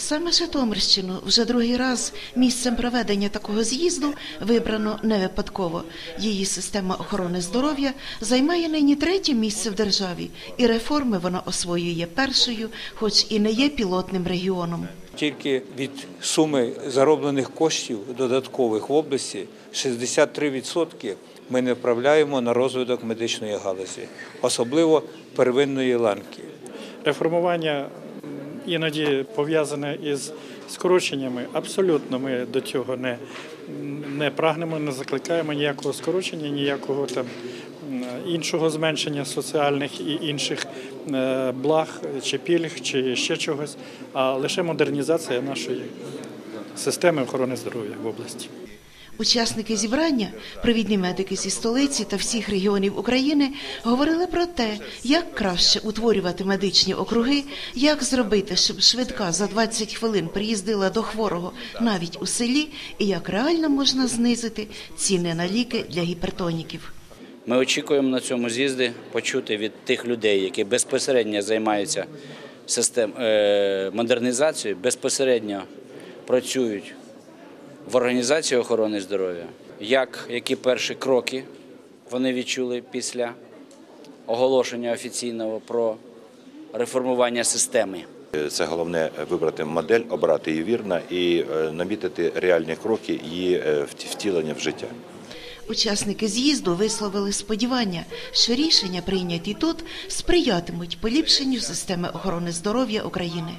Саме Житомирщину вже другий раз місцем проведення такого з'їзду вибрано не випадково. Її система охорони здоров'я займає нині третє місце в державі, і реформи вона освоює першою, хоч і не є пілотним регіоном. Тільки від суми зароблених коштів додаткових в області 63% ми направляємо на розвиток медичної галузі, особливо первинної ланки. Реформування іноді пов'язане із скороченнями. Абсолютно ми до цього не, не прагнемо, не закликаємо ніякого скорочення, ніякого там іншого зменшення соціальних і інших е, благ чи пільг, чи ще чогось, а лише модернізація нашої системи охорони здоров'я в області. Учасники зібрання, провідні медики зі столиці та всіх регіонів України говорили про те, як краще утворювати медичні округи, як зробити, щоб швидка за 20 хвилин приїздила до хворого навіть у селі, і як реально можна знизити ціни на ліки для гіпертоніків. Ми очікуємо на цьому з'їзді почути від тих людей, які безпосередньо займаються систем е, модернізацією, безпосередньо працюють в організації охорони здоров'я, як які перші кроки вони відчули після оголошення офіційного про реформування системи. Це головне вибрати модель, обрати її вірно і е, намітити реальні кроки її е, втілення в життя. Учасники з'їзду висловили сподівання, що рішення, прийняті тут, сприятимуть поліпшенню системи охорони здоров'я України.